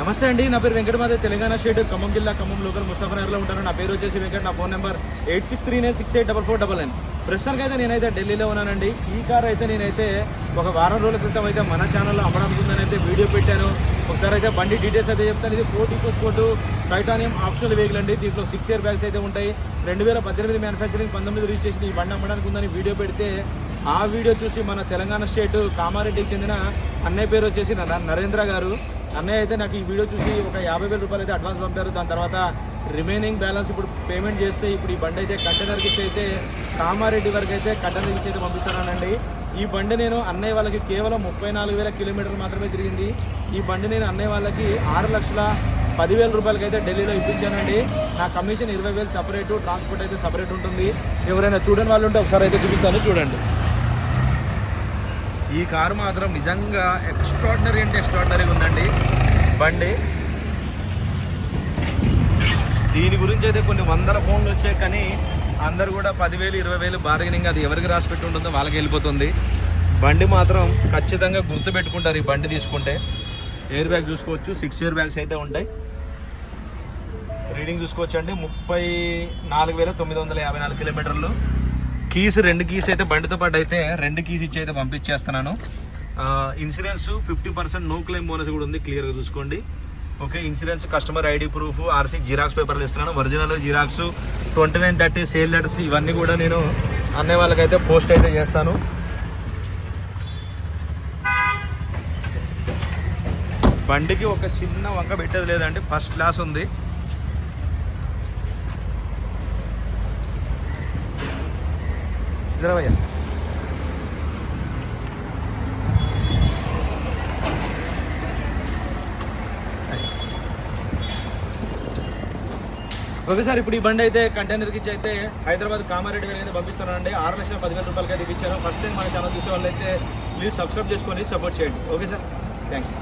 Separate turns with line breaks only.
నమస్తే అండి నా పేరు వెంకటమాధవ్ తెలంగాణ స్టేట్ ఖమ్మం జిల్లా ఖమ్మం లోకల్ ముస్తాఫనగర్లో ఉంటాను. నా పేరు వచ్చేసి వెంకట నా phone number eight six three nine six eight double four double nine ప్రస్తుతానికి అయితే నేనైతే ఢిల్లీలో ఉన్నానండి. ఈ కార్ అయితే నేనైతే ఒక వారం రోజుల క్రితం అయితే మన ఛానల్లో అమ్మడానికి అయితే వీడియో పెట్టాను. ఒకసారి అయితే బండి డీటెయిల్స్ అయితే చెప్తాను. ఇది Ford EcoSport titanium optional vehicle అండి. దీంట్లో సిక్స్ ఇయర్ బ్యాగ్స్ అయితే ఉంటాయి. రెండు వేల పద్దెనిమిది మ్యానుఫ్యాక్చరింగ్ పంతొమ్మిది రిజిస్ట్రేషన్ ఈ బండి అమ్మడానికి ఉందని వీడియో పెడితే ఆ వీడియో చూసి మన తెలంగాణ స్టేట్ కామారెడ్డికి చెందిన అన్నయ్య పేరు వచ్చేసి న- నరేంద్ర గారు. అన్నయ్య అయితే నాకు ఈ వీడియో చూసి ఒక యాభై వేల రూపాయలు అయితే అడ్వాన్స్ పంపారు. దాని తర్వాత రిమైనింగ్ బ్యాలెన్స్ ఇప్పుడు పేమెంట్ చేస్తే ఇప్పుడు ఈ బండి అయితే కంటైనర్కి ఇచ్చి అయితే కామారెడ్డి వరకు అయితే కంటైనర్కి ఇచ్చి అయితే పంపిస్తానండి ఈ బండి నేను అన్నయ్య వాళ్ళకి కేవలం ముప్పై నాలుగు వేల కిలోమీటర్లు మాత్రమే తిరిగింది. ఈ బండి నేను అన్నయ్య వాళ్ళకి ఆరు లక్షల పదివేల రూపాయలకి అయితే ఢిల్లీలో ఇప్పించానండి. నా కమిషన్ ఇరవై వేలు సపరేటు ట్రాన్స్పోర్ట్ అయితే సపరేట్ ఉంటుంది. ఎవరైనా చూడని వాళ్ళు ఉంటే ఒకసారి అయితే చూపిస్తాను. చూడండి. ఈ కారు మాత్రం నిజంగా ఎక్స్ట్రాడినరీ అంటే ఎక్స్ట్రాడినరీగా ఉందండి. బండి. దీని గురించి అయితే కొన్ని వందల ఫోన్లు వచ్చాయి కానీ అందరు కూడా పదివేలు ఇరవై వేలు బార్గెనింగ్ అది ఎవరికి రాసి పెట్టి ఉంటుందో వాళ్ళకి వెళ్ళిపోతుంది. బండి మాత్రం ఖచ్చితంగా గుర్తుపెట్టుకుంటారు ఈ బండి తీసుకుంటే. ఎయిర్ బ్యాగ్ చూసుకోవచ్చు సిక్స్ ఇయర్ బ్యాగ్స్ అయితే ఉంటాయి. రీడింగ్ చూసుకోవచ్చు అండి ముప్పై నాలుగు వేల తొమ్మిది వందల యాభై నాలుగు కిలోమీటర్లు. కీస్ రెండు కీస్ అయితే బండితో పాటు అయితే రెండు కీస్ ఇచ్చి అయితే పంపించేస్తున్నాను. Insurance fifty percent no claim bonus కూడా ఉంది క్లియర్గా చూసుకోండి. Okay insurance customer ID proof RC xerox పేపర్లు ఇస్తున్నాను. Original xerox twenty nine thirty sale letters ఇవన్నీ కూడా నేను అన్నయ్య వాళ్ళకైతే పోస్ట్ అయితే చేస్తాను. బండికి ఒక చిన్న వంక పెట్టేది లేదండి ఫస్ట్ క్లాస్ ఉంది. ఇద్దరు ఓకే సార్ ఇప్పుడు ఈ బండి అయితే కంటైనర్కి ఇచ్చి అయితే హైదరాబాద్ కామారెడ్డి గారికి అయితే పంపిస్తున్నానండి ఆరు లక్షల పదివేల రూపాయలకి అయితే ఇచ్చాను ఫస్ట్ టైం మన ఛానల్ చూసే వాళ్ళు అయితే ప్లీజ్ సబ్స్క్రైబ్ చేసుకొని సపోర్ట్ చేయండి. Okay sir? Thank you